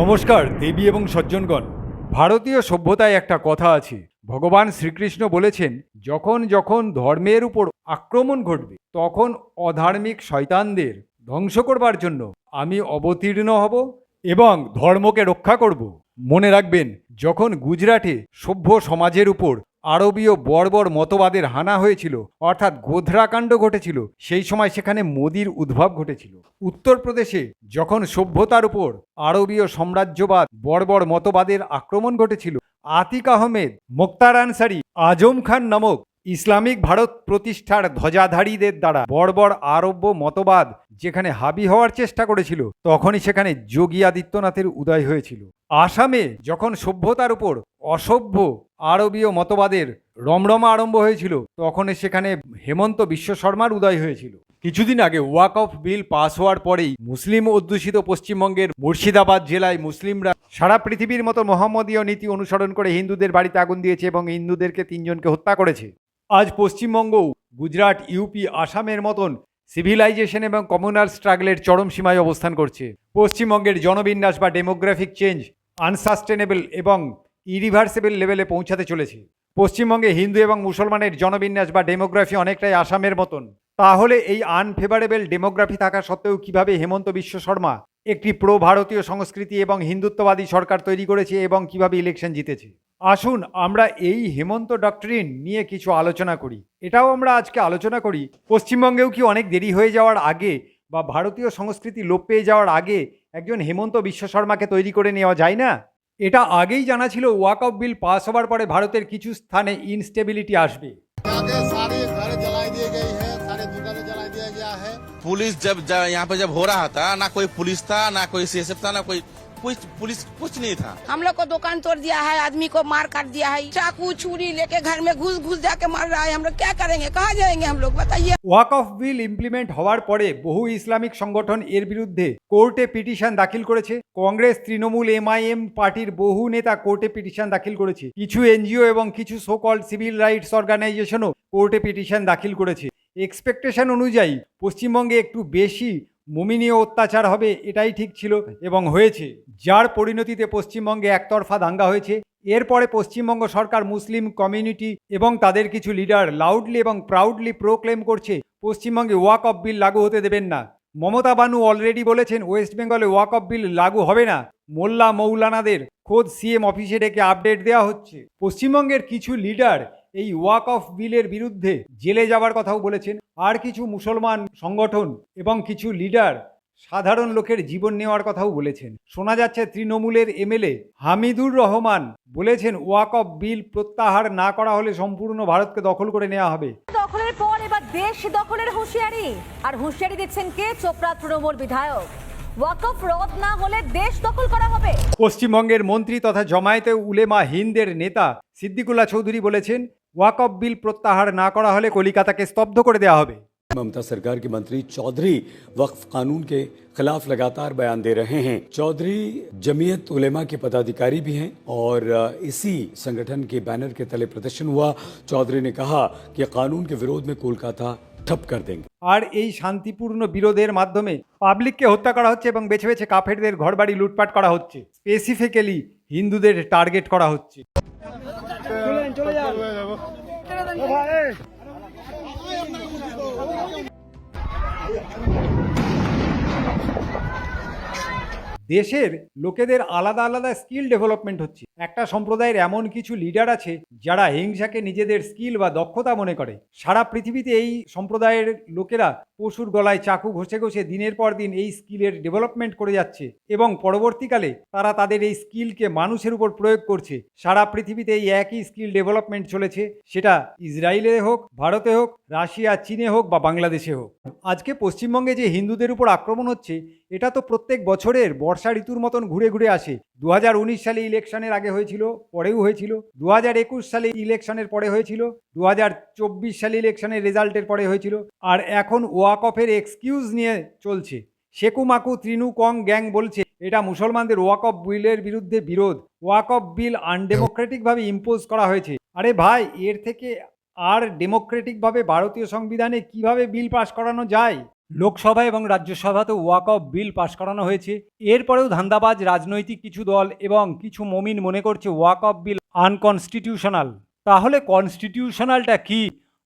নমস্কার, দেবী এবং সজ্জনগণ। ভারতীয় সভ্যতায় একটা কথা আছে। ভগবান শ্রীকৃষ্ণ বলেছেন, যখন যখন ধর্মের উপর আক্রমণ ঘটবে, তখন অধার্মিক শয়তানদের ধ্বংস করবার জন্য আমি অবতীর্ণ হব এবং ধর্মকে রক্ষা করব। মনে রাখবেন, যখন গুজরাটে সভ্য সমাজের উপর আরবীয় বর্বর মতবাদের হানা হয়েছিল, অর্থাৎ গোধরাকাণ্ড ঘটেছিল, সেই সময় সেখানে মোদির উদ্ভব ঘটেছিল। উত্তরপ্রদেশে যখন সভ্যতার উপর আরবীয় সাম্রাজ্যবাদ বর্বর মতবাদের আক্রমণ ঘটেছিল, আতিক আহমেদ, মোক্তার আনসারি, আজম খান নামক ইসলামিক ভারত প্রতিষ্ঠার ধ্বজাধারীদের দ্বারা বর্বর আরব্য মতবাদ যেখানে হাবি হওয়ার চেষ্টা করেছিল, তখনই সেখানে যোগী আদিত্যনাথের উদয় হয়েছিল। আসামে যখন সভ্যতার উপর অসভ্য আরবীয় মতবাদের রমরমা আরম্ভ হয়েছিল তখন সেখানে হেমন্ত বিশ্ব শর্মার উদয় হয়েছিল। কিছুদিন আগে ওয়াক অফ বিল পাস হওয়ার পরেই মুসলিম অধ্যুষিত পশ্চিমবঙ্গের মুর্শিদাবাদ জেলায় মুসলিমরা সারা পৃথিবীর মতো মোহাম্মদীয় নীতি অনুসরণ করে হিন্দুদের বাড়িতে আগুন দিয়েছে এবং হিন্দুদেরকে তিনজনকে হত্যা করেছে। আজ পশ্চিমবঙ্গও গুজরাট ইউপি আসামের মতন সিভিলাইজেশন এবং কমিউনাল স্ট্রাগলের চরম সীমায় অবস্থান করছে। পশ্চিমবঙ্গের জনবিন্যাস বা ডেমোগ্রাফিক চেঞ্জ আনসাস্টেনেবল এবং ইরিভার্সেবল লেভেলে পৌঁছাতে চলেছে। পশ্চিমবঙ্গে হিন্দু এবং মুসলমানের জনবিন্যাস বা ডেমোগ্রাফি অনেকটাই আসামের মতন। তাহলে এই আনফেভারেবল ডেমোগ্রাফি থাকা সত্ত্বেও কীভাবে হেমন্ত বিশ্ব শর্মা একটি প্রো ভারতীয় সংস্কৃতি এবং হিন্দুত্ববাদী সরকার তৈরি করেছে এবং কীভাবে ইলেকশন জিতেছে। আসুন, আমরা এই হেমন্ত ডক্টরিন নিয়ে কিছু আলোচনা করি। এটাও আমরা আজকে আলোচনা করি, পশ্চিমবঙ্গেও কি অনেক দেরি হয়ে যাওয়ার আগে বা ভারতীয় সংস্কৃতি লোপ পেয়ে যাওয়ার আগে একজন হেমন্ত বিশ্ব শর্মাকে তৈরি করে নেওয়া যায় না? এটা আগেই জানা ছিল, ওয়াক অফ বিল পাস হওয়ার পরে ভারতের কিছু স্থানে ইনস্টেবিলিটি আসবে। पुलिस जब ज- यहाँ पे जब हो रहा था ना कोई पुलिस था ना कोई सीएसएफ था ना कोई कुछ पुलिस कुछ नहीं था हम लोग को दुकान तोड़ दिया है आदमी को मार काट दिया है चाकू छुरी लेके घर में घुस घुस जाके मार रहा है हम लोग क्या करेंगे कहाँ जाएंगे हम लोग बताइए ওয়াক অফ বিল ইমপ্লিমেন্ট হওয়ার পরে বহু ইসলামিক সংগঠন এর বিরুদ্ধে কোর্টে পিটিশন দাখিল করেছে কংগ্রেস তৃণমূল এমআইএম পার্টির বহু নেতা কোর্টে পিটিশন দাখিল করেছে কিছু এনজিও এবং কিছু সোকল সিভিল রাইটস অর্গানাইজেশনও কোর্টে পিটিশন দাখিল করেছে এক্সপেকটেশন অনুযায়ী পশ্চিমবঙ্গে একটু বেশি মুমিনীয় অত্যাচার হবে, এটাই ঠিক ছিল এবং হয়েছে। যার পরিণতিতে পশ্চিমবঙ্গে একতরফা দাঙ্গা হয়েছে, এরপরে পশ্চিমবঙ্গ সরকার মুসলিম কমিউনিটি এবং তাদের কিছু লিডার লাউডলি এবং প্রাউডলি প্রোক্লেম করছে, পশ্চিমবঙ্গে ওয়াক অফ বিল লাগু হতে দেবেন না। মমতা বানু অলরেডি বলেছেন ওয়েস্ট বেঙ্গলে ওয়াক অফ বিল লাগু হবে না। মোল্লা মৌলানাদের খোদ সিএম অফিসে ডেকে আপডেট দেওয়া হচ্ছে। পশ্চিমবঙ্গের কিছু লিডার এই ওয়াক অফ বিলের বিরুদ্ধে জেলে যাওয়ার কথাও বলেছেন। আর কিছু মুসলমান সংগঠন এবং কিছু লিডার সাধারণ লোকের জীবন নেওয়ার কথাও বলেছেন। শোনা যাচ্ছে তৃণমূলের এমএলএ হামিদুর রহমান বলেছেন ওয়াক অফ বিল প্রত্যাহার না করা হলে সম্পূর্ণ ভারতকে দখল করে নেওয়া হবে। দখলের পর এবার দেশ দখলের হুঁশিয়ারি। আর হুঁশিয়ারি দিচ্ছেন কে? চোপড়া তৃণমূল বিধায়ক। ওয়াকফ রদ না হলে দেশ দখল করা হবে। পশ্চিমবঙ্গের মন্ত্রী তথা জমায়েতে উলেমা হিন্দের নেতা সিদ্দিকুল্লাহ চৌধুরী বলেছেন ওয়াক অফ বিল প্রত্যাহার না করা হলে কলিকাতাকে স্তব্ধ করে দেওয়া হবে ममता सरकार के मंत्री चौधरी वक्फ कानून के खिलाफ लगातार बयान दे रहे हैं चौधरी जमीयत उलेमा के पदाधिकारी भी हैं और अ, इसी संगठन के बैनर के तले प्रदर्शन हुआ चौधरी ने कहा कि कानून के विरोध में कोलकाता ठप कर देंगे আর এই শান্তিপূর্ণ বিরোধের মাধ্যমে পাবলিককে হত্যা করা হচ্ছে এবং বেছে বেছে কাফেরদের ঘরবাড়ি লুটপাট করা হচ্ছে স্পেসিফিক্যালি হিন্দুদের টার্গেট করা হচ্ছে 教练，教练，教练，我怕哎。哎呀，那。দেশের লোকেদের আলাদা আলাদা স্কিল ডেভেলপমেন্ট হচ্ছে। একটা সম্প্রদায়ের এমন কিছু লিডার আছে যারা হিংসাকে নিজেদের স্কিল বা দক্ষতা মনে করে। সারা পৃথিবীতে এই সম্প্রদায়ের লোকেরা পশুর গলায় চাকু ঘষে ঘষে দিনের পর দিন এই স্কিলের ডেভেলপমেন্ট করে যাচ্ছে এবং পরবর্তীকালে তারা তাদের এই স্কিলকে মানুষের উপর প্রয়োগ করছে। সারা পৃথিবীতে এই একই স্কিল ডেভেলপমেন্ট চলেছে। সেটা ইসরায়েলে হোক, ভারতে হোক, রাশিয়া, চীনে হোক বা বাংলাদেশে হোক। আজকে পশ্চিমবঙ্গে যে হিন্দুদের উপর আক্রমণ হচ্ছে এটা তো প্রত্যেক বছরের বর্ষা ঋতুর মতন ঘুরে ঘুরে আসে। দু হাজার উনিশ সালে ইলেকশনের আগে হয়েছিল, পরেও হয়েছিল। দু একুশ সালে ইলেকশনের পরে হয়েছিল। দু চব্বিশ সালে ইলেকশনের রেজাল্টের পরে হয়েছিল। আর এখন ওয়াক অফের এক্সকিউজ নিয়ে চলছে। শেকু মাকু তৃণু কং গ্যাং বলছে, এটা মুসলমানদের ওয়াক অফ বিলের বিরুদ্ধে বিরোধ। ওয়াক অফ বিল আনডেমোক্রেটিকভাবে ইম্পোজ করা হয়েছে। আরে ভাই, এর থেকে আর ডেমোক্রেটিকভাবে ভারতীয় সংবিধানে কীভাবে বিল পাস করানো যায়? লোকসভা এবং রাজ্যসভাতেও ওয়াক অফ বিল পাশ করানো হয়েছে। এরপরেও ধান্দাবাজ রাজনৈতিক কিছু দল এবং কিছু মমিন মনে করছে ওয়াক অফ বিল আনকনস্টিটিউশনাল। তাহলে কনস্টিটিউশনালটা কি?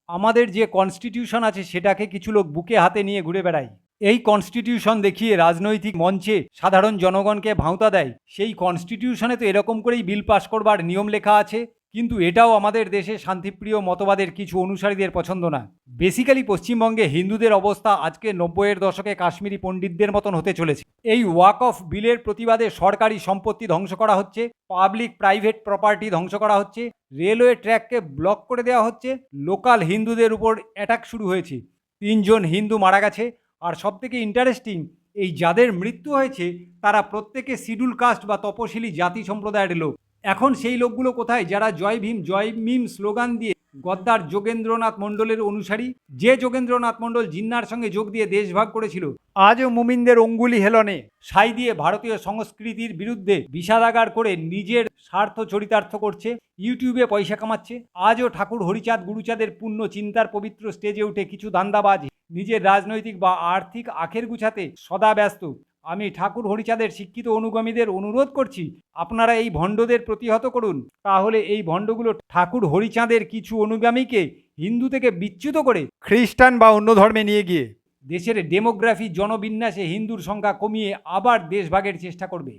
আমাদের যে কনস্টিটিউশন আছে সেটাকে কিছু লোক বুকে হাতে নিয়ে ঘুরে বেড়ায়। এই কনস্টিটিউশন দেখিয়ে রাজনৈতিক মঞ্চে সাধারণ জনগণকে ভাঁওতা দেয়। সেই কনস্টিটিউশনে তো এরকম করেই বিল পাশ করবার নিয়ম লেখা আছে। কিন্তু এটাও আমাদের দেশে শান্তিপ্রিয় মতবাদের কিছু অনুসারীদের পছন্দ না। বেসিক্যালি পশ্চিমবঙ্গে হিন্দুদের অবস্থা আজকে নব্বইয়ের দশকে কাশ্মীরি পণ্ডিতদের মতন হতে চলেছে। এই ওয়াক অফ বিলের প্রতিবাদে সরকারি সম্পত্তি ধ্বংস করা হচ্ছে পাবলিক প্রাইভেট প্রপার্টি ধ্বংস করা হচ্ছে রেলওয়ে ট্র্যাককে ব্লক করে দেওয়া হচ্ছে লোকাল হিন্দুদের উপর অ্যাটাক শুরু হয়েছে। তিনজন হিন্দু মারা গেছে, আর সবথেকে ইন্টারেস্টিং এই যাদের মৃত্যু হয়েছে, তারা প্রত্যেকে শিডিউল কাস্ট বা তপশিলি জাতি সম্প্রদায়ের লোক। এখন সেই লোকগুলো কোথায়? যারা জয় ভীম, জয় মিম স্লোগান দিয়ে গদ্দার যোগেন্দ্রনাথ মণ্ডলের অনুসারী, যে যোগেন্দ্রনাথ মণ্ডল জিন্নার সঙ্গে যোগ দিয়ে দেশভাগ করেছিল, আজও মুমিনদের অঙ্গুলি হেলনে। সাই দিয়ে ভারতীয় সংস্কৃতির বিরুদ্ধে বিষাদাগার করে নিজের স্বার্থ চরিতার্থ করছে, ইউটিউবে পয়সা কামাচ্ছে, আজও ঠাকুর হরিচাঁদ গুরুচাঁদের পূর্ণ চিন্তার পবিত্র স্টেজে উঠে কিছু দান্দাবাজ নিজের রাজনৈতিক বা আর্থিক আখের গুছাতে সদা ব্যস্ত। আমি ঠাকুর হরিচাঁদের শিক্ষিত অনুগামীদের অনুরোধ করছি আপনারা এই ভণ্ডদের প্রতিহত করুন। তাহলে এই ভণ্ডগুলো ঠাকুর হরিচাঁদের কিছু অনুগামীকে হিন্দু থেকে বিচ্যুত করে খ্রিস্টান বা অন্য ধর্মে নিয়ে গিয়ে। দেশের ডেমোগ্রাফি জনবিন্যাসে হিন্দুর সংখ্যা কমিয়ে আবার দেশভাগের চেষ্টা করবে।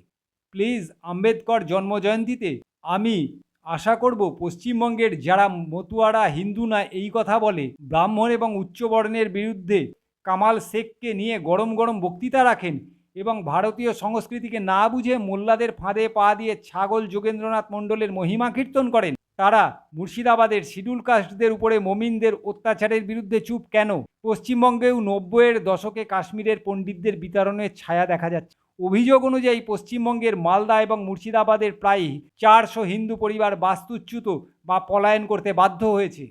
প্লিজ আম্বেদকর জন্মজয়ন্তীতে আমি আশা করব পশ্চিমবঙ্গের যারা মতুয়ারা হিন্দু না এই কথা বলে ব্রাহ্মণ এবং উচ্চবর্ণের বিরুদ্ধে কামাল শেখকে নিয়ে গরম গরম বক্তৃতা রাখেন। এবং ভারতীয় সংস্কৃতিকে না বুঝে মোল্লাদের ফাঁদে পা দিয়ে ছাগল যোগেন্দ্রনাথ মণ্ডলের মহিমা কীর্তন করেন। তারা মুর্শিদাবাদের শিডিউল কাস্টদের উপরে মমিনদের অত্যাচারের বিরুদ্ধে চুপ কেন? পশ্চিমবঙ্গেও নব্বইয়ের দশকে কাশ্মীরের পণ্ডিতদের বিতরণের ছায়া দেখা যাচ্ছে। অভিযোগ অনুযায়ী পশ্চিমবঙ্গের মালদা এবং মুর্শিদাবাদের প্রায় চারশো হিন্দু পরিবার বাস্তুচ্যুত বা পলায়ন করতে বাধ্য হয়েছে।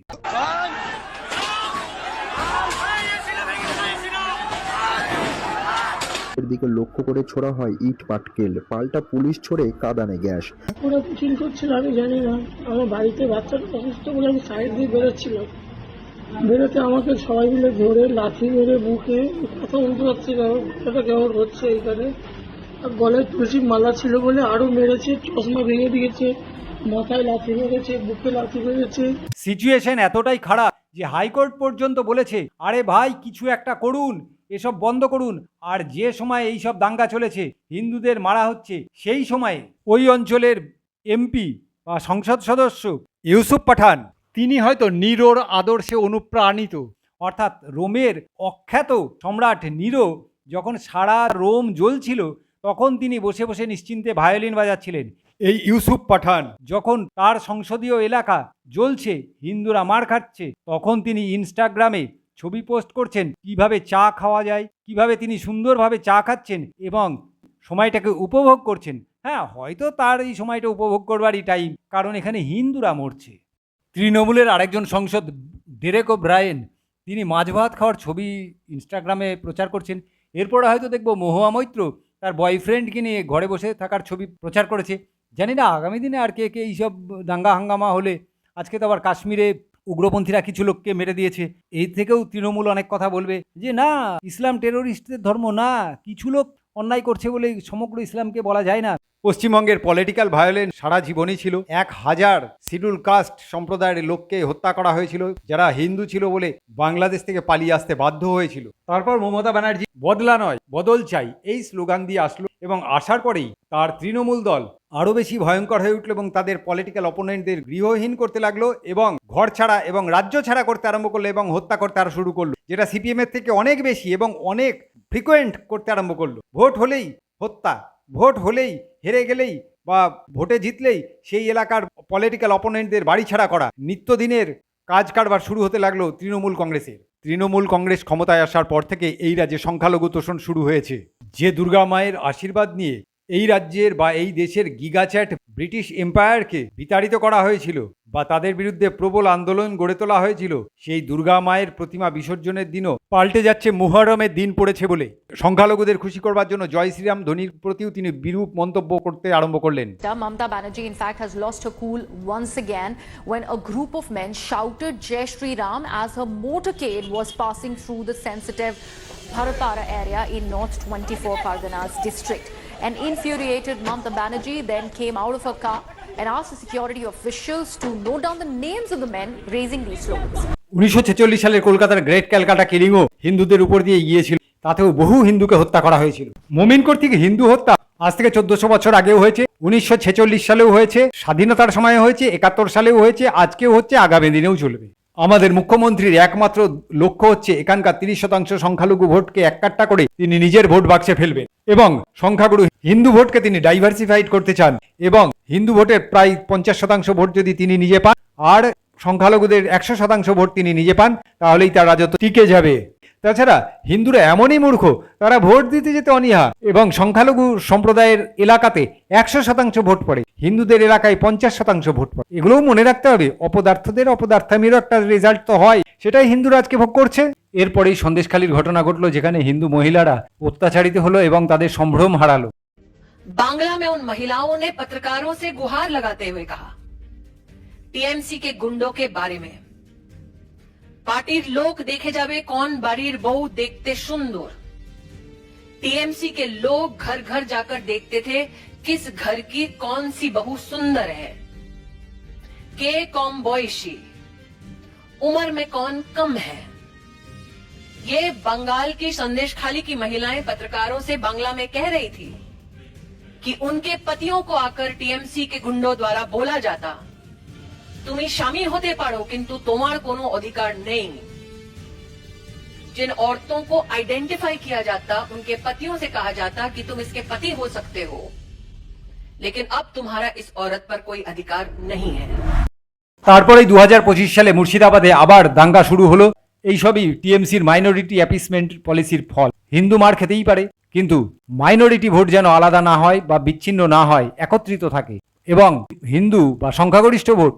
এর দিকে লক্ষ্য করে ছোড়া হয় ইট পাটকেল। পাল্টা পুলিশ ছোড়ে কাদানে গ্যাস। ওরা মিছিল করছিল আমি জানি না। আমার বাড়িতে বাচ্চাটা অসুস্থ বলে আমি সাইড দিয়ে বেরোচ্ছিলাম। বেরোতে আমাকে সবাই মিলে ধরে লাথি মেরে বুকে কথা বলতে পারছি না এটা কেমন হচ্ছে এইখানে। আর গলায় তুলসীর মালা ছিল বলে আরও মেরেছে চশমা ভেঙে দিয়েছে মাথায় লাথি মেরেছে বুকে লাথি মেরেছে। সিচুয়েশন এতটাই খারাপ যে হাইকোর্ট পর্যন্ত বলেছে আরে ভাই কিছু একটা করুন। এসব বন্ধ করুন। আর যে সময় এই সব দাঙ্গা চলেছে, হিন্দুদের মারা হচ্ছে, সেই সময়ে ওই অঞ্চলের এমপি বা সংসদ সদস্য ইউসুফ পাঠান, তিনি হয়তো নিরোর আদর্শে অনুপ্রাণিত। অর্থাৎ রোমের অখ্যাত সম্রাট নিরো যখন সারা রোম জ্বলছিল, তখন তিনি বসে বসে নিশ্চিন্তে ভায়োলিন বাজাচ্ছিলেন। এই ইউসুফ পাঠান যখন তার সংসদীয় এলাকা জ্বলছে, হিন্দুরা মার খাচ্ছে, তখন তিনি ইনস্টাগ্রামে ছবি পোস্ট করছেন, কীভাবে চা খাওয়া যায়, কীভাবে তিনি সুন্দরভাবে চা খাচ্ছেন এবং সময়টাকে উপভোগ করছেন। হ্যাঁ হয়তো তার এই সময়টা উপভোগ করবারই টাইম কারণ এখানে হিন্দুরা মরছে। তৃণমূলের আরেকজন সংসদ ডেরেক ও ব্রায়েন তিনি মাছ ভাত খাওয়ার ছবি ইনস্টাগ্রামে প্রচার করছেন। এরপরে হয়তো দেখব মহুয়া মৈত্র, তার বয়ফ্রেন্ডকে নিয়ে ঘরে বসে থাকার ছবি প্রচার করেছে। জানি না, আগামী দিনে আর কে কে এইসব দাঙ্গা হাঙ্গামা হলে, আজকে তো আবার কাশ্মীরে উগ্রপন্থীরা কিছু লোককে মেরে দিয়েছে। এই থেকেও তৃণমূল অনেক কথা বলবে যে, না, ইসলাম টেরোরিস্টদের ধর্ম না। কিছু লোক অন্যায় করছে বলে সমগ্র ইসলামকে বলা যায় না। পশ্চিমবঙ্গের পলিটিক্যাল ভায়োলেন্স সারা জীবনই ছিল। এক হাজার শিডিউল কাস্ট সম্প্রদায়ের লোককে হত্যা করা হয়েছিল, যারা হিন্দু ছিল বলে বাংলাদেশ থেকে পালিয়ে আসতে বাধ্য হয়েছিল। তারপর মমতা ব্যানার্জি, বদলা নয়, বদল চাই। এই স্লোগান দিয়ে আসলো এবং আসার পরেই তার তৃণমূল দল আরও বেশি ভয়ঙ্কর হয়ে উঠল এবং তাদের পলিটিক্যাল অপোনেন্টদের গৃহহীন করতে লাগল এবং ঘর ছাড়া এবং রাজ্য ছাড়া করতে আরম্ভ করল এবং হত্যা করতে আরও শুরু করল, যেটা সিপিএম এর থেকে অনেক বেশি এবং অনেক ফ্রিকোয়েন্ট করতে আরম্ভ করল। ভোট হলেই হত্যা, ভোট হলেই হেরে গেলেই বা ভোটে জিতলেই সেই এলাকার পলিটিক্যাল অপোনেন্টদের বাড়ি ছাড়া করা। নিত্যদিনের কাজ কারবার শুরু হতে লাগল তৃণমূল কংগ্রেসের। তৃণমূল কংগ্রেস ক্ষমতায় আসার পর থেকে এই রাজ্যে সংখ্যালঘু তোষণ শুরু হয়েছে। যে দুর্গা মায়ের আশীর্বাদ নিয়ে এই রাজ্যের বা এই দেশের গিগাচ্যাট ব্রিটিশ এম্পায়ারকে বিতাড়িত করা হয়েছিল বা তাদের বিরুদ্ধে প্রবল আন্দোলন গড়ে তোলা হয়েছিল, সেই দুর্গা মায়ের প্রতিমা বিসর্জনের দিনও পাল্টে যাচ্ছে মুহরমের দিন পড়েছে বলে। সংখ্যালঘুদের খুশি করবার জন্য জয় শ্রীরাম ধোনির প্রতিও তিনি বিরূপ মন্তব্য করতে আরম্ভ করলেন। Mamata Banerjee in in fact has lost her cool once again when a group of men shouted jay shriram as her motorcade was passing through the sensitive bharapara area in north 24 parganas district An infuriated Mamta Banerjee then came out of her car and asked the security officials to note down the names of the men raising these slogans. উনিশশো ছেচল্লিশ সালের কলকাতার great Calcutta কিলিংও হিন্দুদের উপর দিয়ে গিয়েছিল তাতেও বহু হিন্দুকে হত্যা করা হয়েছিল। হিন্দু হত্যা আজ থেকে চোদ্দশো বছর আগেও হয়েছে। উনিশশো ছেচল্লিশ সালেও হয়েছে, স্বাধীনতার সময় হয়েছে, একাত্তর সালেও হয়েছে, আজকেও হচ্ছে, আগামী দিনেও চলবে। আমাদের মুখ্যমন্ত্রীর একমাত্র লক্ষ্য হচ্ছে, এখানকার তিরিশ শতাংশ সংখ্যালঘু ভোটকে এককাট্টা করে তিনি নিজের ভোট বাক্সে ফেলবেন এবং সংখ্যাগুরু হিন্দু ভোটকে তিনি ডাইভার্সিফাইড করতে চান এবং হিন্দু ভোটের প্রায় পঞ্চাশ শতাংশ ভোট যদি তিনি নিজে পান, আর সংখ্যালঘুদের একশো শতাংশ ভোট তিনি নিজে পান, তাহলেই তার রাজত্ব টিকে যাবে। তাছাড়া হিন্দুরা এমনই মূর্খ, তারা ভোট দিতে যেতে অনীহা এবং সংখ্যালঘু সম্প্রদায়ের এলাকাতে একশো শতাংশ ভোট পড়ে, হিন্দুদের এলাকায় পঞ্চাশ শতাংশ ভোট পড়ে। এগুলোও মনে রাখতে হবে, অপদার্থদের অপদার্থামিরও একটা রেজাল্ট তো হয়, সেটাই হিন্দুরা আজকে ভোগ করছে। এরপরেই সন্দেশখালীর ঘটনা ঘটলো, যেখানে হিন্দু মহিলারা অত্যাচারিত হলো এবং তাদের সম্ভ্রম হারালো। बांग्ला में उन महिलाओं ने पत्रकारों से गुहार लगाते हुए कहा, टीएमसी के गुंडों के बारे में। पार्टी लोक देखे जावे, कौन बारीर बहु देखते सुंदर। टीएमसी के लोग घर घर जाकर देखते थे, किस घर की कौन सी बहु सुंदर है। के कौम बॉयशी। उम्र में कौन कम है। ये बंगाल की संदेश खाली की महिलाएँ पत्रकारों से बांग्ला में कह रही थी। कि उनके पतियों को आकर टीएमसी के गुंडों द्वारा बोला जाता তুমি স্বামী হতে পারো কিন্তু তোমার কোনো অধিকার নেই जिन औरतों को आइडेंटिफाई किया जाता उनके पतियों से कहा जाता कि तुम इसके पति हो सकते हो लेकिन अब तुम्हारा इस औरत पर कोई अधिकार नहीं है তারপরেই দু হাজার পঁচিশ সালে মুর্শিদাবাদে আবার দাঙ্গা শুরু হলো এইসবই টিএমসির মাইনরিটি অ্যাপিসমেন্ট পলিসির ফল হিন্দু মার খেতেই পারে কিন্তু মাইনরিটি ভোট যেন আলাদা না হয় বা বিচ্ছিন্ন না হয়, একত্রিত থাকে। এবং হিন্দু বা সংখ্যাগরিষ্ঠ ভোট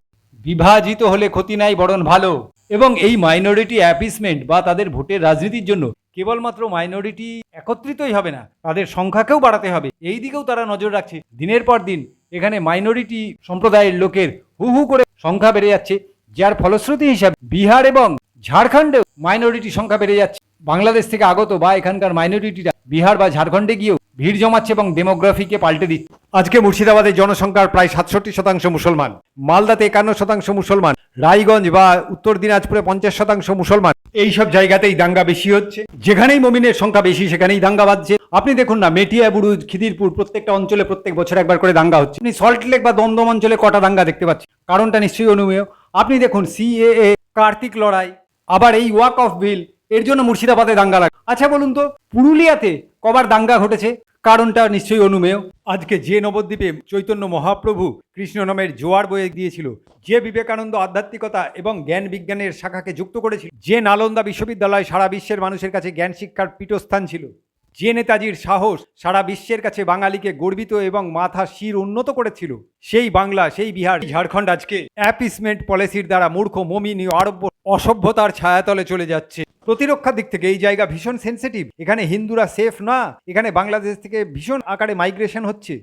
বিভাজিত হলে ক্ষতি নাই, বরং ভালো। এবং এই মাইনরিটি অ্যাপিসমেন্ট বা তাদের ভোটের রাজনীতির জন্য কেবলমাত্র মাইনরিটি একত্রিতই হবে না, তাদের সংখ্যাকেও বাড়াতে হবে। এই দিকেও তারা নজর রাখছে। দিনের পর দিন এখানে মাইনরিটি সম্প্রদায়ের লোকের হু হু করে সংখ্যা বেড়ে যাচ্ছে, যার ফলশ্রুতি হিসাবে বিহার এবং ঝাড়খণ্ডেও মাইনরিটি সংখ্যা বেড়ে যাচ্ছে। বাংলাদেশ থেকে আগত বা এখানকার মাইনরিটিরা বিহার বা ঝাড়খণ্ডে গিয়েও ভিড় জমাচ্ছে এবং ডেমোগ্রাফিকে পাল্টে দিচ্ছে। আজকে মুর্শিদাবাদের জনসংখ্যার প্রায় সাতষট্টি শতাংশ মুসলমান। মালদাতে একান্ন শতাংশ মুসলমান। রায়গঞ্জ বা উত্তর দিনাজপুরে পঞ্চাশ শতাংশ মুসলমান। এইসব জায়গাতেই দাঙ্গা বেশি হচ্ছে। যেখানেই মমিনের সংখ্যা বেশি, সেখানেই দাঙ্গা বাজছে। আপনি দেখুন না, মেটিয়া, বুরুজ, খিদিরপুর, প্রত্যেকটা অঞ্চলে প্রত্যেক বছর একবার করে দাঙ্গা হচ্ছে। আপনি সল্টলেক বা দমদম অঞ্চলে কটা দাঙ্গা দেখতে পাচ্ছেন? কারণটা নিশ্চয়ই অনুমেয়। আপনি দেখুন সিএএ কার্তিক লড়াই, আবার এই ওয়াক অফ বিল এর জন্য মুর্শিদাবাদে দাঙ্গা লাগে আচ্ছা বলুন তো, পুরুলিয়াতে কবার দাঙ্গা ঘটেছে? কারণটা নিশ্চয়ই অনুমেয়। আজকে যে নবদ্বীপে চৈতন্য মহাপ্রভু কৃষ্ণ নামের জোয়ার বয়ে দিয়েছিল যে বিবেকানন্দ আধ্যাত্মিকতা এবং জ্ঞান বিজ্ঞানের শাখাকে যুক্ত করেছিল, যে নালন্দা বিশ্ববিদ্যালয় সারা বিশ্বের মানুষের কাছে জ্ঞান শিক্ষার পীঠস্থান ছিল, যে নেতাজির সাহস সারা বিশ্বের কাছে বাঙালিকে গর্বিত এবং মাথা শির উন্নত করেছিল, সেই বাংলা, সেই বিহার, ঝাড়খণ্ড আজকে অ্যাপিসমেন্ট পলিসির দ্বারা মূর্খ, মমিনী আরব্য অসভ্যতার ছায়াতলে চলে যাচ্ছে। প্রতিরক্ষার দিক থেকে এই জায়গা ভীষণ সেন্সিটিভ এখানে হিন্দুরা সেফ না, এখানে বাংলাদেশ থেকে ভীষণ আকারে মাইগ্রেশন হচ্ছে।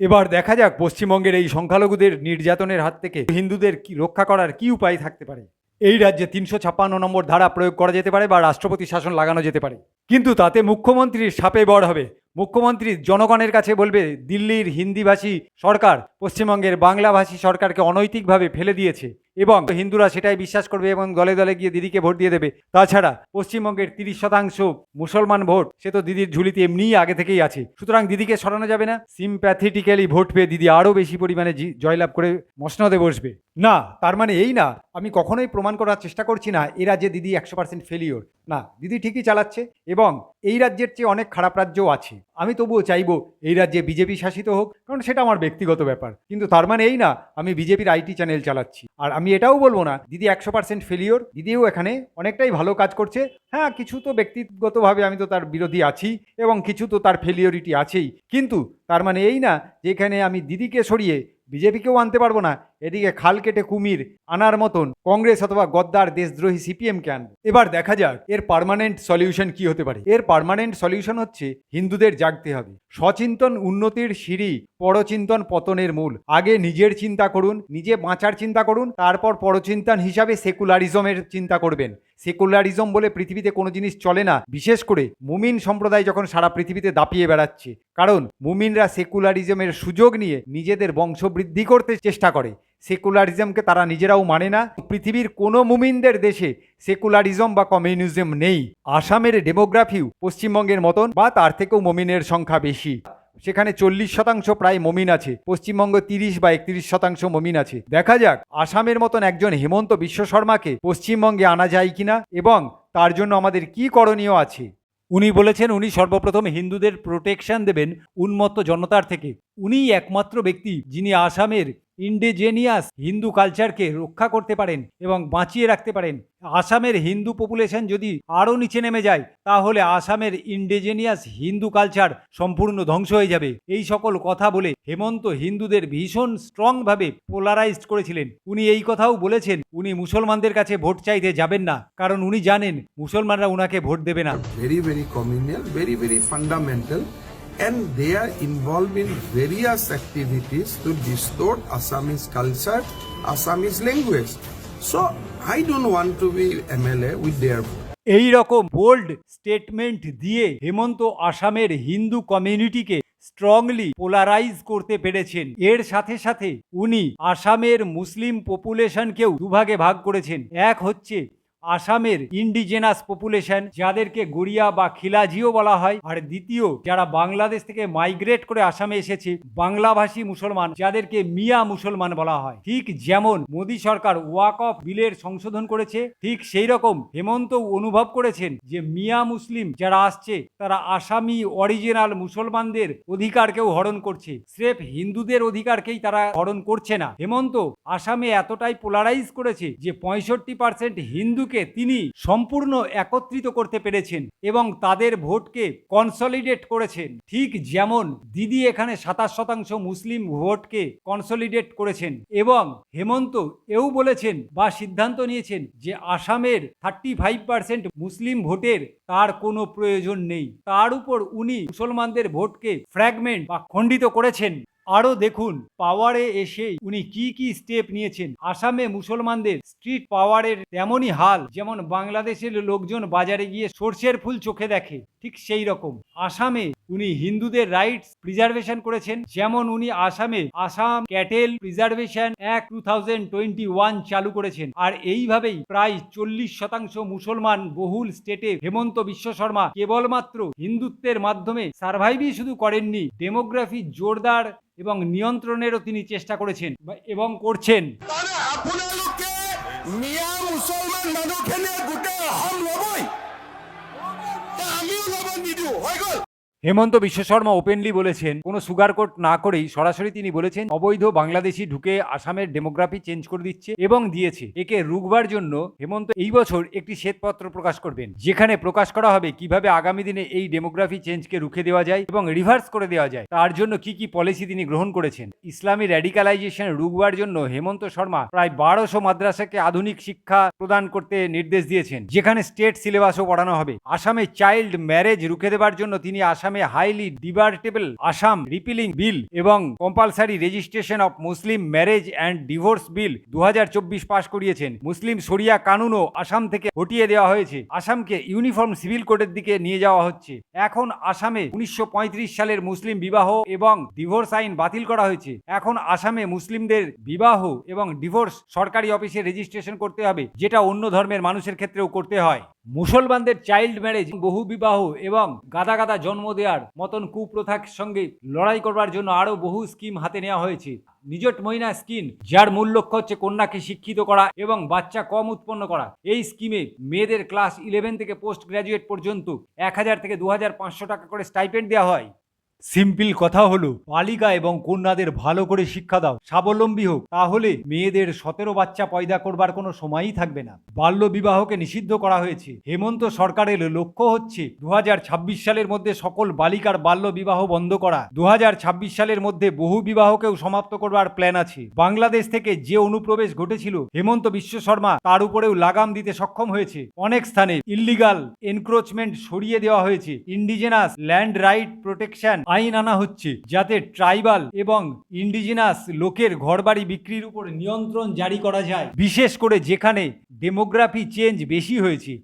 এবার দেখা যাক পশ্চিমবঙ্গের এই সংখ্যালঘুদের নির্যাতনের হাত থেকে হিন্দুদের কি রক্ষা করার কি উপায় থাকতে পারে। এই রাজ্যে তিনশো ছাপ্পান্ন নম্বর ধারা প্রয়োগ করা যেতে পারে বা রাষ্ট্রপতি শাসন লাগানো যেতে পারে। কিন্তু তাতে মুখ্যমন্ত্রীর সাপে বড় হবে। মুখ্যমন্ত্রী জনগণের কাছে বলবে, দিল্লির হিন্দিভাষী সরকার পশ্চিমবঙ্গের বাংলাভাষী সরকারকে অনৈতিকভাবে ফেলে দিয়েছে এবং হিন্দুরা সেটাই বিশ্বাস করবে এবং দলে দলে গিয়ে দিদিকে ভোট দিয়ে দেবে। তাছাড়া পশ্চিমবঙ্গের তিরিশ শতাংশ মুসলমান ভোট, সে তো দিদির ঝুলিতে এমনিই আগে থেকেই আছে। সুতরাং দিদিকে সরানো যাবে না সিম্প্যাথেটিক্যালি ভোট পেয়ে দিদি আরও বেশি পরিমাণে জয়লাভ করে মসনদে বসবে। না, তার মানে এই না, আমি কখনোই প্রমাণ করার চেষ্টা করছি না, এ রাজ্যে দিদি একশো পার্সেন্ট ফেলিওর না, দিদি ঠিকই চালাচ্ছে এবং এই রাজ্যের চেয়ে অনেক খারাপ রাজ্যও আছে। আমি তবুও চাইব এই রাজ্যে বিজেপি শাসিত হোক, কারণ সেটা আমার ব্যক্তিগত ব্যাপার। কিন্তু তার মানে এই না, আমি বিজেপির আইটি চ্যানেল চালাচ্ছি। আর আমি এটাও বলব না, দিদি একশো পার্সেন্ট ফেলিওর দিদিও এখানে অনেকটাই ভালো কাজ করছে। হ্যাঁ কিছু তো ব্যক্তিগতভাবে আমি তো তার বিরোধী আছি, এবং কিছু তো তার ফেলিওরিটি আছেই। কিন্তু তার মানে এই না যে এখানে আমি দিদিকে সরিয়ে বিজেপিকেও আনতে পারব না। এদিকে খাল কেটে কুমির আনার মতন কংগ্রেস অথবা গদ্দার দেশদ্রোহী সিপিএমকে আনবে। এবার দেখা যাক এর পারমানেন্ট সলিউশন কি হতে পারে। এর পারমানেন্ট সলিউশন হচ্ছে হিন্দুদের জাগতে হবে। সচিন্তন উন্নতির সিঁড়ি পরচিন্তন পতনের মূল। আগে নিজের চিন্তা করুন, নিজে বাঁচার চিন্তা করুন, তারপর পরচিন্তন হিসাবে সেকুলারিজমের চিন্তা করবেন। সেকুলারিজম বলে পৃথিবীতে কোনো জিনিস চলে না, বিশেষ করে মুমিন সম্প্রদায় যখন সারা পৃথিবীতে দাপিয়ে বেড়াচ্ছে। কারণ মুমিনরা সেকুলারিজমের সুযোগ নিয়ে নিজেদের বংশবৃদ্ধি করতে চেষ্টা করে। সেকুলারিজমকে তারা নিজেরাও মানে না। পৃথিবীর কোনো মুমিনদের দেশে সেকুলারিজম বা কমিউনিজম নেই। আসামের ডেমোগ্রাফিও পশ্চিমবঙ্গের মতন বা তার থেকেও মুমিনের সংখ্যা বেশি। সেখানে চল্লিশ শতাংশ প্রায় মমিন আছে। পশ্চিমবঙ্গ তিরিশ বা একত্রিশ শতাংশ মমিন আছে। দেখা যাক, আসামের মতন একজন হেমন্ত বিশ্ব শর্মাকে পশ্চিমবঙ্গে আনা যায় কিনা এবং তার জন্য আমাদের কি করণীয় আছে। উনি বলেছেন, উনি সর্বপ্রথম হিন্দুদের প্রোটেকশন দেবেন উন্মত্ত জনতার থেকে। উনিই একমাত্র ব্যক্তি যিনি আসামের ইন্ডিজেনিয়াস হিন্দু কালচারকে রক্ষা করতে পারেন এবং বাঁচিয়ে রাখতে পারেন। আসামের হিন্দু পপুলেশন যদি আরও নিচে নেমে যায় তাহলে আসামের ইন্ডিজেনিয়াস হিন্দু কালচার সম্পূর্ণ ধ্বংস হয়ে যাবে। এই সকল কথা বলে হেমন্ত হিন্দুদের ভীষণ স্ট্রংভাবে পোলারাইজড করেছিলেন। উনি এই কথাও বলেছেন উনি মুসলমানদের কাছে ভোট চাইতে যাবেন না কারণ উনি জানেন মুসলমানরা উনাকে ভোট দেবে না। Very, very communal, very, very fundamental, and they are involved in various activities to distort Assamese culture, Assamese language. So I don't want to be MLA with their vote. এই রকম বোল্ড স্টেটমেন্ট দিয়ে হেমন্ত আসামের Hindu কমিউনিটিকে strongly polarise করতে পেরেছেন এর সাথে সাথে উনি আসামের মুসলিম পপুলেশনকেও দুভাগে ভাগ করেছেন এক হচ্ছে আসামের ইন্ডিজেনাস পপুলেশন যাদেরকে গড়িয়া বা খিলাজিও বলা হয়, আর দ্বিতীয় যারা বাংলাদেশ থেকে মাইগ্রেট করে আসামে এসেছে, বাংলাভাষী মুসলমান যাদেরকে মিয়া মুসলমান বলা হয়। ঠিক যেমন মোদী সরকার ওয়াক অফ বিলের সংশোধন করেছে, ঠিক সেই রকম হেমন্ত অনুভব করেছেন যে মিয়া মুসলিম যারা আসছে, তারা আসামি অরিজিনাল মুসলমানদের অধিকারকেও হরণ করছে। স্রেফ হিন্দুদের অধিকারকেই তারা হরণ করছে না। হেমন্ত আসামে এতটাই পোলারাইজ করেছে যে পঁয়ষট্টি পার্সেন্ট হিন্দুকে তিনি সম্পূর্ণ একত্রিত করতে পেরেছেন এবং তাদের ভোটকে কনসলিডেট করেছেন। ঠিক যেমন দিদি এখানে সাতাশ শতাংশ মুসলিম ভোটকে কনসলিডেট করেছেন এবং হেমন্ত এও বলেছেন বা সিদ্ধান্ত নিয়েছেন যে আসামের থার্টি ফাইভ পার্সেন্ট মুসলিম ভোটের তার কোনো প্রয়োজন নেই। তার উপর উনি মুসলমানদের ভোটকে ফ্র্যাগমেন্ট বা খণ্ডিত করেছেন। আরও দেখুন পাওয়ারে এসে উনি কি কি স্টেপ নিয়েছেন। আসামে মুসলমানদের স্ট্রিট পাওয়ারের তেমনই হাল, যেমন বাংলাদেশের লোকজন বাজারে গিয়ে সর্ষের ফুল চোখে দেখে, ঠিক সেই রকম। আসামে উনি হিন্দুদের রাইটস প্রিজার্ভেশন করেছেন, যেমন উনি আসামে আসাম ক্যাটেল প্রিজার্ভেশন এক টু থাউজেন্ড টোয়েন্টি ওয়ান চালু করেছেন। আর এইভাবেই প্রায় চল্লিশ শতাংশ মুসলমান বহুল স্টেটে হেমন্ত বিশ্ব শর্মা কেবলমাত্র হিন্দুত্বের মাধ্যমে সার্ভাইভই শুধু করেননি ডেমোগ্রাফি জোরদার এবং নিয়ন্ত্রণেরও তিনি চেষ্টা করেছেন এবং করছেন। আপোনালোকে হেমন্ত বিশ্ব শর্মা ওপেনলি বলেছেন, কোনো সুগার কোট না করেই সরাসরি তিনি বলেছেন, অবৈধ বাংলাদেশি ঢুকে আসামের ডেমোগ্রাফি চেঞ্জ করে দিচ্ছে এবং দিয়েছে। একে রুখবার জন্য হেমন্ত এই বছর একটি শ্বেতপত্র প্রকাশ করবেন, যেখানে প্রকাশ করা হবে কীভাবে আগামী দিনে এই ডেমোগ্রাফি চেঞ্জকে রুখে দেওয়া যায় এবং রিভার্স করে দেওয়া যায়। তার জন্য কি কি পলিসি তিনি গ্রহণ করেছেন? ইসলামী র্যাডিকালাইজেশন রুখবার জন্য হেমন্ত শর্মা প্রায় বারোশো মাদ্রাসাকে আধুনিক শিক্ষা প্রদান করতে নির্দেশ দিয়েছেন, যেখানে স্টেট সিলেবাসও পড়ানো হবে। আসামে চাইল্ড ম্যারেজ রুখে দেবার জন্য তিনি আসামে highly debatable Assam repealing bill এবং compulsory registration of Muslim marriage and divorce bill দু পাশ করিয়েছেন। মুসলিম শরিয়া কানুনও আসাম থেকে হটিয়ে দেওয়া হয়েছে। আসামকে ইউনিফর্ম সিভিল কোডের দিকে নিয়ে যাওয়া হচ্ছে। এখন আসামে উনিশশো পঁয়ত্রিশ সালের মুসলিম বিবাহ এবং ডিভোর্স আইন বাতিল করা হয়েছে। এখন আসামে মুসলিমদের বিবাহ এবং ডিভোর্স সরকারি অফিসে রেজিস্ট্রেশন করতে হবে, যেটা অন্য ধর্মের মানুষের ক্ষেত্রেও করতে হয়। মুসলমানদের চাইল্ড ম্যারেজ বহু বিবাহ এবং গাদা গাদা জন্ম দেওয়ার মতন কুপ্রথার সঙ্গে লড়াই করবার জন্য আরও বহু স্কিম হাতে নেওয়া হয়েছে। নিজট মহিনা স্কিম যার মূল লক্ষ্য হচ্ছে কন্যাকে শিক্ষিত করা এবং বাচ্চা কম উৎপন্ন করা। এই স্কিমে মেয়েদের ক্লাস ইলেভেন থেকে পোস্ট গ্রাজুয়েট পর্যন্ত এক হাজার থেকে দু হাজার পাঁচশো টাকা করে স্টাইপেন্ড দেওয়া হয়। সিম্পল কথা হলো, বালিকা এবং কন্যাদের ভালো করে শিক্ষা দাও। স্বাবলম্বী হোক, তাহলে মেয়েদের সতেরো বাচ্চা পয়দা করবার কোনো সময়ই থাকবে না। বাল্য বিবাহকে নিষিদ্ধ করা হয়েছে। হেমন্ত সরকারের লক্ষ্য হচ্ছে দু হাজার ছাব্বিশ সালের মধ্যে সকল বালিকার বাল্য বিবাহ বন্ধ করা। দু হাজার ছাব্বিশ সালের মধ্যে বহু বিবাহকেও সমাপ্ত করবার প্ল্যান আছে। বাংলাদেশ থেকে যে অনুপ্রবেশ ঘটেছিল, হেমন্ত বিশ্ব শর্মা তার উপরেও লাগাম দিতে সক্ষম হয়েছে। অনেক স্থানে ইল্লিগাল এনক্রোচমেন্ট সরিয়ে দেওয়া হয়েছে। ইন্ডিজেনাস ল্যান্ড রাইট প্রোটেকশন আইন আনা হচ্ছে, যাতে ট্রাইবাল এবং ইন্ডিজিনাস লোকের ঘরবাড়ি বিক্রির উপর নিয়ন্ত্রণ জারি করা যায়। বিশেষ করে যেখানে ডেমোগ্রাফি চেঞ্জ বেশি হয়েছে।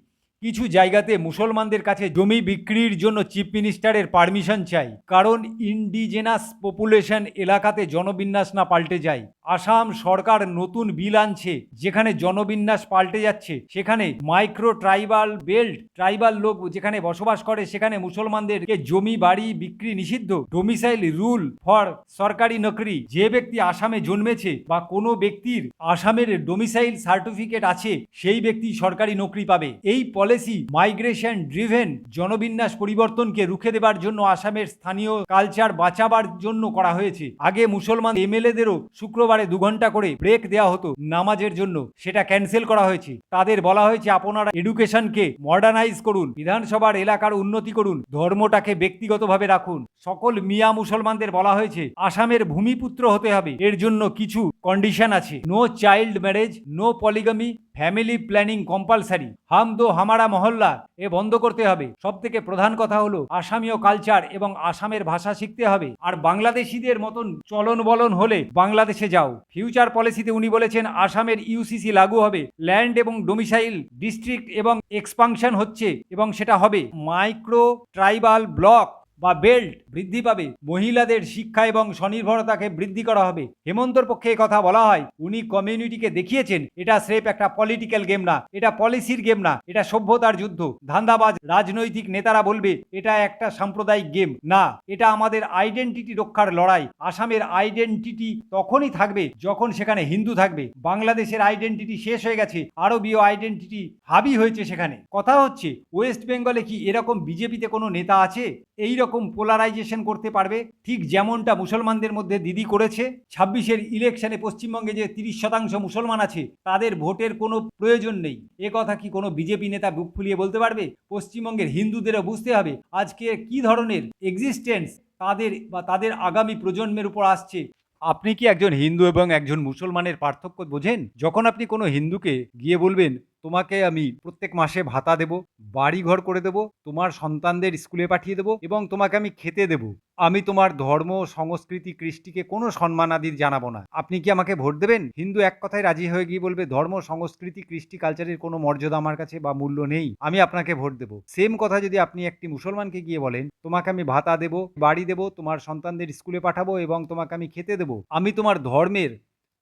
কিছু জায়গাতে মুসলমানদের কাছে জমি বিক্রির জন্য চিফ মিনিস্টারের পারমিশন চাই, কারণ ইন্ডিজেনাস পপুলেশন এলাকাতে জনবিন্যাস না পাল্টে যায়। আসাম সরকার নতুন বিল আনছে, যেখানে জনবিন্যাস পাল্টে যাচ্ছে। সেখানে মাইক্রো ট্রাইবাল বেল্ট ট্রাইবাল লোক যেখানে বসবাস করে, সেখানে মুসলমানদেরকে জমি, বাড়ি বিক্রি নিষিদ্ধ। ডোমিসাইল রুল ফর সরকারি নকরি, যে ব্যক্তি আসামে জন্মেছে বা কোনো ব্যক্তির আসামের ডোমিসাইল সার্টিফিকেট আছে, সেই ব্যক্তি সরকারি নকরি পাবে। এই পলিসি মাইগ্রেশন ড্রিভেন জনবিন্যাস পরিবর্তনকে রুখে দেবার জন্য আসামের স্থানীয় কালচার বাঁচাবার জন্য করা হয়েছে। আগে মুসলমান এমএলএদেরও শুক্রবারে দু ঘণ্টা করে ব্রেক দেওয়া হতো নামাজের জন্য। সেটা ক্যান্সেল করা হয়েছে। তাদের বলা হয়েছে, আপনারা এডুকেশনকে মডার্নাইজ করুন, বিধানসভার এলাকার উন্নতি করুন, ধর্মটাকে ব্যক্তিগতভাবে রাখুন। সকল মিয়া মুসলমানদের বলা হয়েছে, আসামের ভূমিপুত্র হতে হবে। এর জন্য কিছু কন্ডিশন আছে। No child marriage no polygamy family planning compulsory. হাম দো হামারা মহল্লা, এ বন্ধ করতে হবে। সব থেকে প্রধান কথা হলো, আসামীয় কালচার এবং আসামের ভাষা শিখতে হবে। আর বাংলাদেশিদের মতন চলন বলন হলে বাংলাদেশে যাও। ফিউচার পলিসিতে উনি বলেছেন, আসামের ইউসিসি লাগু হবে। ল্যান্ড এবং ডোমিসাইল, ডিস্ট্রিক্ট এবং এক্সপাংশন হচ্ছে এবং সেটা হবে মাইক্রো ট্রাইবাল ব্লক। বা বেল্ট বৃদ্ধি পাবে। মহিলাদের শিক্ষা এবং স্বনির্ভরতাকে বৃদ্ধি করা হবে। হেমন্তর পক্ষে কথা বলা হয়। উনি কমিউনিটিকে দেখিয়েছেন। এটা স্রেফ একটা পলিটিক্যাল গেম না। এটা পলিসির গেম না। এটা সভ্যতার যুদ্ধ। ধান্দাবাজ রাজনৈতিক নেতারা বলবে, এটা একটা সাম্প্রদায়িক গেম না, এটা আমাদের আইডেন্টিটি রক্ষার লড়াই। আসামের আইডেন্টিটি তখনই থাকবে যখন সেখানে হিন্দু থাকবে। বাংলাদেশের আইডেন্টিটি শেষ হয়ে গেছে। আরবীয় আইডেন্টিটি হাবি হয়েছে সেখানে। কথা হচ্ছে ওয়েস্ট বেঙ্গলে কি এরকম বিজেপিতে কোনো নেতা আছে? এই রকম পোলারাইজেশন করতে পারবে? ঠিক যেমনটা মুসলমানদের মধ্যে দিদি করেছে। ছাব্বিশের ইলেকশনে পশ্চিমবঙ্গে যে তিরিশ শতাংশ মুসলমান আছে, তাদের ভোটের কোনো প্রয়োজন নেই। এ কথা কি কোনো বিজেপি নেতা বুক ফুলিয়ে বলতে পারবে? পশ্চিমবঙ্গের হিন্দুদেরও বুঝতে হবে, আজকে কি ধরনের এক্সিস্টেন্স তাদের বা তাদের আগামী প্রজন্মের উপর আসছে। আপনি কি একজন হিন্দু এবং একজন মুসলমানের পার্থক্য বোঝেন? যখন আপনি কোনো হিন্দুকে গিয়ে বলবেন তোমাকে আমি প্রত্যেক মাসে ভাতা দেব বাড়ি ঘর করে দেব, তোমার সন্তানদের স্কুলে পাঠিয়ে দেব এবং তোমাকে আমি খেতে দেব। আমি তোমার ধর্ম, সংস্কৃতি, কৃষ্টিকে কোনো সম্মান আদি জানাব না। আপনি কি আমাকে ভোট দেবেন? হিন্দু এক কথায় রাজি হয়ে গিয়ে বলবে, ধর্ম, সংস্কৃতি, কৃষ্টি কালচারের কোনো মর্যাদা আমার কাছে বা মূল্য নেই। আমি আপনাকে ভোট দেব। সেম কথা যদি আপনি একটি মুসলমানকে গিয়ে বলেন, তোমাকে আমি ভাতা দেব, বাড়ি দেব, তোমার সন্তানদের স্কুলে পাঠাবো এবং তোমাকে আমি খেতে দেব। আমি তোমার ধর্মের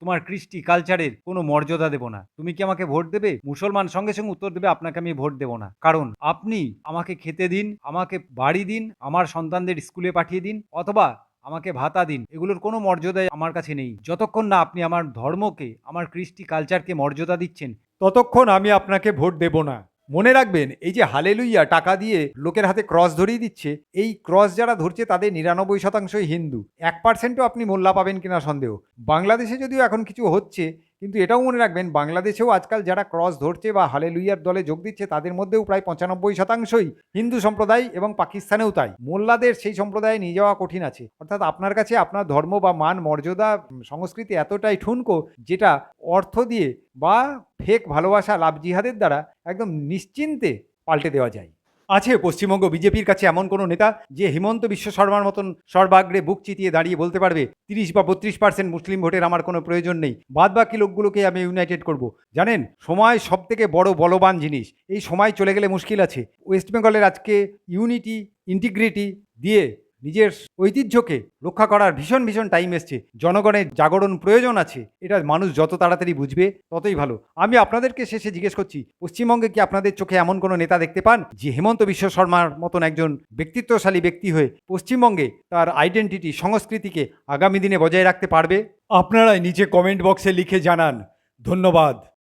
তোমার কৃষ্টি কালচারের কোনো মর্যাদা দেব না। তুমি কি আমাকে ভোট দেবে? মুসলমান সঙ্গে সঙ্গে উত্তর দেবে, আপনাকে আমি ভোট দেব না। কারণ আপনি আমাকে খেতে দিন, আমাকে বাড়ি দিন, আমার সন্তানদের স্কুলে পাঠিয়ে দিন, অথবা আমাকে ভাতা দিন। এগুলোর কোনো মর্যাদাই আমার কাছে নেই। যতক্ষণ না আপনি আমার ধর্মকে, আমার কৃষ্টি কালচারকে মর্যাদা দিচ্ছেন, ততক্ষণ আমি আপনাকে ভোট দেব না। মনে রাখবেন, এই যে হালেলুইয়া টাকা দিয়ে লোকের হাতে ক্রস ধরিয়ে দিচ্ছে, এই ক্রস যারা ধরছে তাদের নিরানব্বই শতাংশই হিন্দু। এক পার্সেন্টও আপনি মোল্লা পাবেন কিনা সন্দেহ। বাংলাদেশে যদিও এখন কিছু হচ্ছে কিন্তু এটাও মনে রাখবেন, বাংলাদেশেও আজকাল যারা ক্রস ধরছে বা হালেলুইয়ার দলে যোগ দিচ্ছে, তাদের মধ্যেও প্রায় পঁচানব্বই শতাংশই হিন্দু সম্প্রদায় এবং পাকিস্তানেও তাই। মোল্লাদের সেই সম্প্রদায়ে নিয়ে যাওয়া কঠিন আছে। অর্থাৎ আপনার কাছে আপনার ধর্ম বা মান, মর্যাদা সংস্কৃতি এতটাই ঠুনকো যেটা অর্থ দিয়ে বা ফেক ভালোবাসা লাভ জিহাদের দ্বারা একদম নিশ্চিন্তে পাল্টে দেওয়া যায়। আছে পশ্চিমবঙ্গ বিজেপির কাছে এমন কোনো নেতা যে হিমন্ত বিশ্ব শর্মার মতন সর্বাগ্রে বুক চিতিয়ে দাঁড়িয়ে বলতে পারবে, তিরিশ বা বত্রিশ পার্সেন্ট মুসলিম ভোটের আমার কোনো প্রয়োজন নেই। বাদ বাকি লোকগুলোকে আমি ইউনাইটেড করব। জানেন, সময় সব থেকে বড় বলবান জিনিস। এই সময় চলে গেলে মুশকিল আছে। ওয়েস্ট বেঙ্গলের আজকে ইউনিটি ইন্টিগ্রিটি দিয়ে নিজের ঐতিহ্যকে রক্ষা করার ভীষণ ভীষণ টাইম এসছে। জনগণের জাগরণ প্রয়োজন আছে। এটা মানুষ যত তাড়াতাড়ি বুঝবে, ততই ভালো। আমি আপনাদেরকে শেষে জিজ্ঞেস করছি, পশ্চিমবঙ্গে কি আপনাদের চোখে এমন কোনো নেতা দেখতে পান, যে হেমন্ত বিশ্ব শর্মার মতন একজন ব্যক্তিত্বশালী ব্যক্তি হয়ে পশ্চিমবঙ্গে তার আইডেন্টিটি সংস্কৃতিকে আগামী দিনে বজায় রাখতে পারবে? আপনারাই নিচে কমেন্ট বক্সে লিখে জানান। ধন্যবাদ।